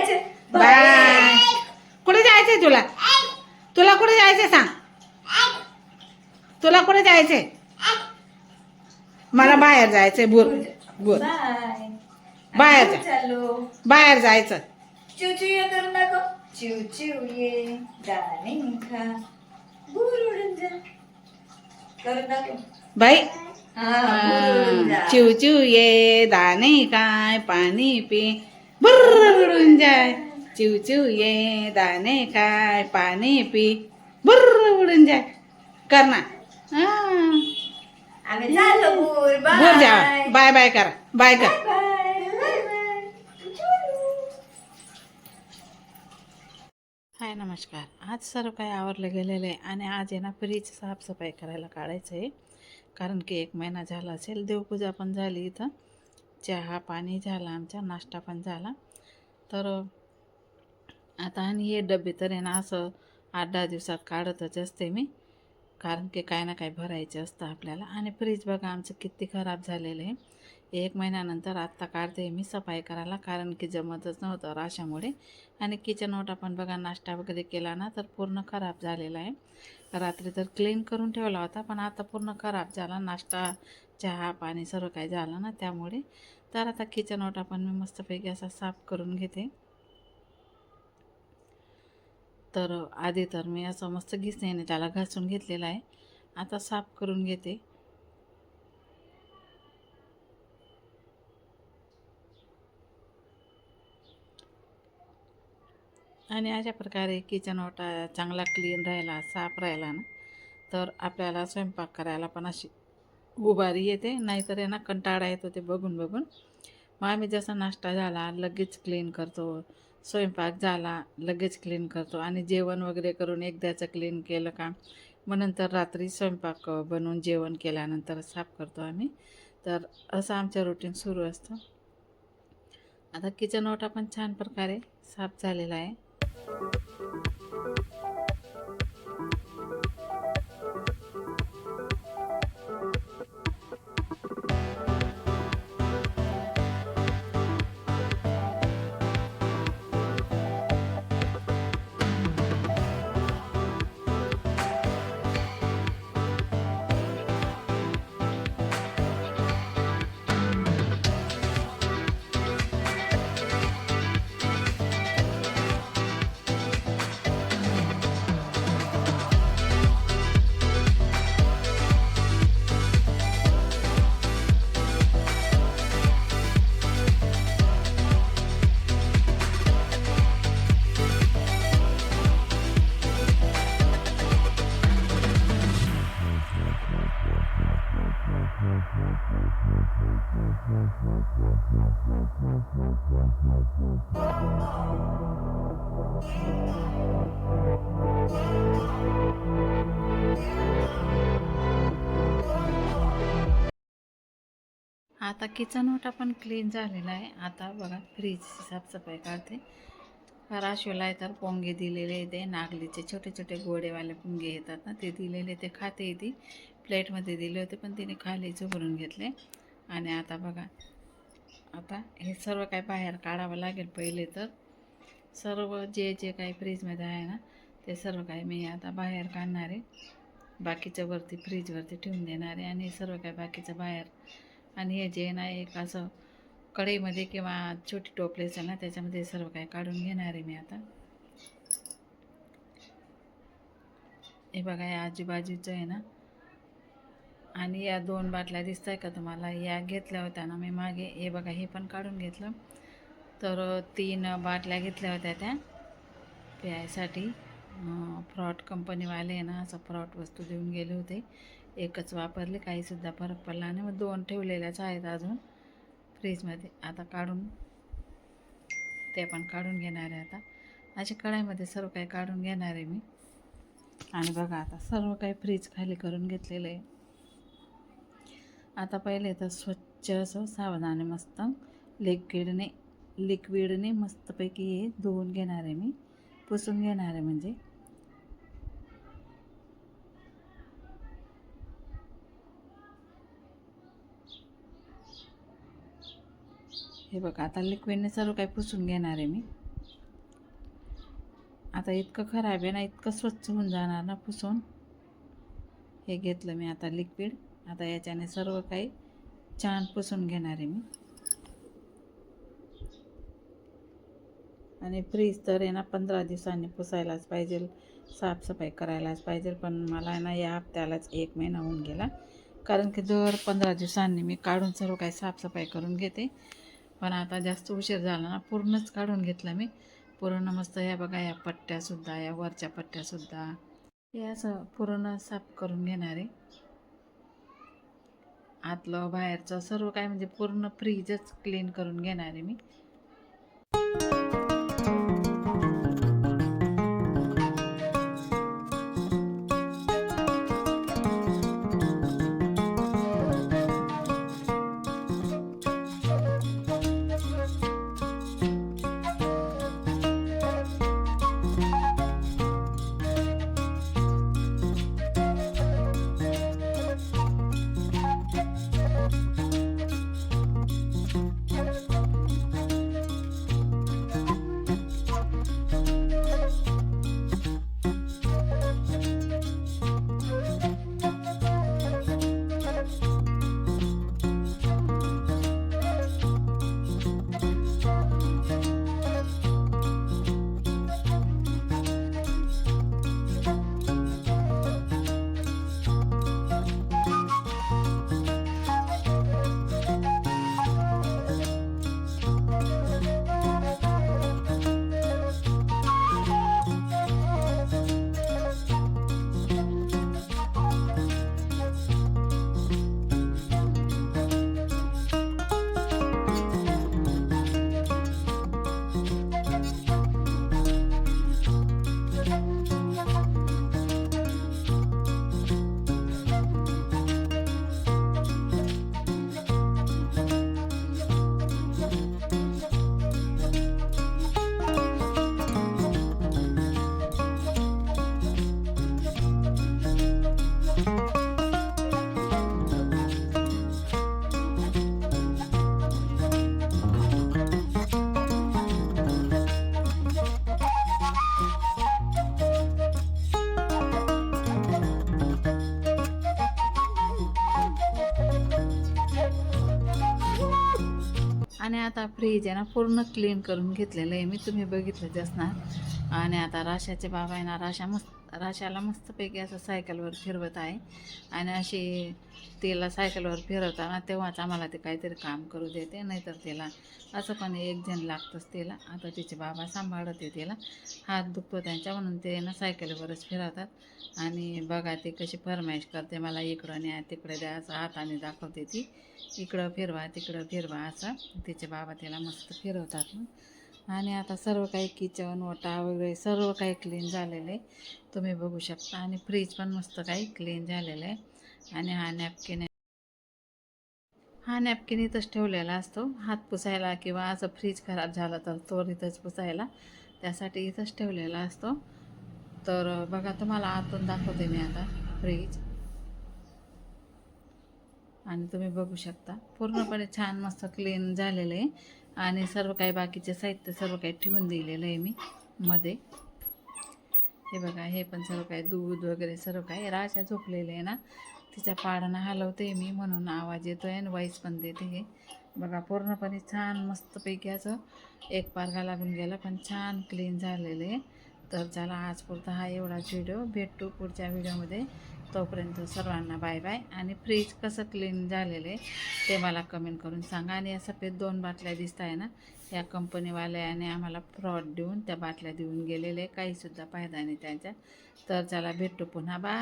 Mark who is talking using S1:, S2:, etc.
S1: जायचं
S2: बाय. कुठे जायचंय तुला? तुला कुठे जायचंय सांग. तुला कुठे जायचंय? मला बाहेर जायचंय. बोल. बोल.
S1: बाय
S2: बाहेर जा.
S1: चाललो
S2: बाहेर जायचं.
S1: चिव चिव ये करून दाखव. ये खा. भूर उडून जा. करून दाखव.
S2: बाई.
S1: हा भूर उडून जा.
S2: चिव चिव ये दाणे काय पाणी पी. बुर्र उडून जाय चिव चिव ये दाणे काय पाणी पी बुर्र उडून जाय कर ना हा.
S1: बाय.
S2: बाय बाय करा. बाय कर.
S1: Bye bye. बाय
S2: हाय नमस्कार. आज सर्व काही आवरलं गेलेलं आहे आणि आज आहे ना फ्रीज साफसफाई करायला काढायचं आहे कारण की एक महिना झाला असेल. देवपूजा पण झाली इथं. चहा पाणी झाला आमचा नाश्ता पण झाला. तर आता आणि हे डबे तर आहे ना असं आठ दहा दिवसात काढतच असते मी. कारण की काय ना काय भरायचं असतं आपल्याला. आणि फ्रीज बघा आमचं किती खराब झालेलं आहे. एक महिन्यानंतर आत्ता काढते मी सफाई करायला कारण की जमतच नव्हतं राशामुळे. आणि किचन ओटा पण बघा नाश्ता वगैरे केला ना तर पूर्ण खराब झालेला आहे. रात्री तर क्लीन करून ठेवला होता पण आता पूर्ण खराब झाला. नाश्ता चहा पाणी सर्व काही झालं ना त्यामुळे. तर आता किचन ओटा पण मी मस्तपैकी असा साफ करून घेते. तर आधी तर मी असं मस्त घिसण्याने त्याला घासून घेतलेला आहे. आता साफ करून घेते. आणि अशा प्रकारे किचन ओटा चांगला क्लीन राहिला साफ राहिला ना तर आपल्याला स्वयंपाक करायला पण अशी उभारी येते नाहीतर यांना कंटाळा येतो ते बघून बघून. मग आम्ही जसा नाश्ता झाला लगेच क्लीन करतो. स्वयंपाक झाला लगेच क्लीन करतो. आणि जेवण वगैरे करून एकदाचं क्लीन केलं का मग नंतर रात्री स्वयंपाक बनवून जेवण केल्यानंतर साफ करतो आम्ही. तर असं आमचं रुटीन सुरू असतं. आता किचन ओटा पण छान प्रकारे साफ झालेला आहे. आता किचन ओटा पण क्लीन झालेला आहे. आता बघा फ्रीजची साफसफाई काढते. राशिवला आहे तर पोंगे दिलेले ते. नागलीचे छोटे छोटे गोडेवाले पोंगे येतात ना ते दिलेले ते खाते ती प्लेटमध्ये दिले होते पण तिने खाली चुबरून घेतले. आणि आता बघा आता हे सर्व काय बाहेर काढावं लागेल पहिले तर. सर्व जे जे काही फ्रीजमध्ये आहे ना ते सर्व काही मी आता बाहेर काढणार आहे. बाकीचं वरती फ्रीजवरती ठेवून देणार आहे आणि सर्व काय बाकीचं बाहेर. आणि हे जे ना एक असं कढईमध्ये किंवा छोटी टोपली असेल ना त्याच्यामध्ये सर्व काही काढून घेणार आहे मी आता. हे बघा हे आजूबाजूचं आहे ना आणि या दोन बाटल्या दिसत आहे का तुम्हाला? या घेतल्या होत्या ना मी मागे. हे बघा हे पण काढून घेतलं. तर तीन बाटल्या घेतल्या होत्या त्या. प्यायसाठी फ्रॉट कंपनीवाले आहे ना असं फ्रॉट वस्तू देऊन गेले होते. एकच वापरले काहीसुद्धा फरक पडला आणि मग दोन ठेवलेल्याच आहेत अजून फ्रीजमध्ये. आता काढून ते पण काढून घेणार आहे आता. अशा कढाईमध्ये सर्व काही काढून घेणार आहे मी. आणि बघा आता सर्व काही फ्रीज खाली करून घेतलेलं आहे. आता पहिले तर स्वच्छ असं सावधाने मस्त लिक्विडने लिक्विडने मस्तपैकी हे धुवून घेणार आहे मी पुसून घेणार आहे म्हणजे. हे बघा आता लिक्विडने सर्व काही पुसून घेणार आहे मी. आता इतकं खराब आहे ना इतकं स्वच्छ होऊन जाणार ना पुसून. हे घेतलं मी आता लिक्विड आता याच्याने सर्व काही छान पुसून घेणार आहे मी. आणि फ्रीज तर आहे ना पंधरा दिवसांनी पुसायलाच पाहिजे साफसफाई करायलाच पाहिजे पण मला आहे ना या हप्त्यालाच एक महिना होऊन गेला. कारण की दर पंधरा दिवसांनी मी काढून सर्व काही साफसफाई करून घेते. पण आता जास्त उशीर झाला ना पूर्णच काढून घेतला मी. पूर्ण मस्त या बघा या पट्ट्यासुद्धा या वरच्या पट्ट्यासुद्धा हे असं पूर्ण साफ करून घेणार. आहे आतलं बाहेरचं सर्व काय म्हणजे पूर्ण फ्रीजच क्लीन करून घेणार आहे मी. आता फ्रीज आहे ना पूर्ण क्लीन करून घेतलेलं आहे. मी तुम्ही बघितलंच असणार आणि आता राशाचे बाबा आहे ना राशा मस्त राशाला मस्तपैकी असं सायकलवर फिरवत आहे. आणि अशी तिला सायकलवर फिरवताना तेव्हाच आम्हाला ते काहीतरी काम करू देते नाहीतर तिला असं पण एक जण लागतंच तिला. आता तिचे बाबा सांभाळते तिला. हात दुखतो त्यांच्या म्हणून ते ना सायकलवरच फिरवतात. आणि बघा ती कशी फरमाईश करते मला इकडं न्या तिकडे द्या असं हाताने दाखवते ती. इकडं फिरवा तिकडं फिरवा असं. तिचे बाबा तिला मस्त फिरवतात मग आणि आता सर्व काही किचन ओटा वगैरे सर्व काही क्लीन झालेलं. आहे तुम्ही बघू शकता. आणि फ्रीज पण मस्त काही क्लीन झालेलं आहे. आणि हा नॅपकिन हा नॅपकिन इथंच ठेवलेला असतो. हात पुसायला किंवा असं फ्रीज खराब झाला तर तो इथंच पुसायला. त्यासाठी इथंच ठेवलेला असतो. तर बघा तुम्हाला आतून दाखवते मी आता फ्रीज आणि तुम्ही बघू शकता. पूर्णपणे छान मस्त क्लीन झालेलं आहे. आणि सर्व काही बाकीचे साहित्य सर्व काही ठेवून दिलेलं आहे मी मध्ये. हे बघा हे पण सर्व काही दूध वगैरे सर्व काही. राशा झोपलेले आहे ना तिच्या पाडानं हलवते मी म्हणून आवाज येतो आहे आणि वाईस पण देते हे. बघा पूर्णपणे छान मस्तपैकी असं एक पारगा लागून गेला पण छान क्लीन झालेलं आहे. तर चला आज पुरता हा एवढाच व्हिडिओ भेटू पुढच्या व्हिडिओमध्ये तोपर्यंत सर्वांना बाय बाय आणि फ्रीज कसं क्लीन झालेलं आहे ते मला कमेंट करून सांगा. आणि या सफेद दोन बाटल्या दिसत आहे ना या कंपनीवाल्याने आम्हाला फ्रॉड देऊन त्या बाटल्या देऊन गेलेले काहीसुद्धा फायदा नाही त्यांच्या तर चला भेटू पुन्हा. बाय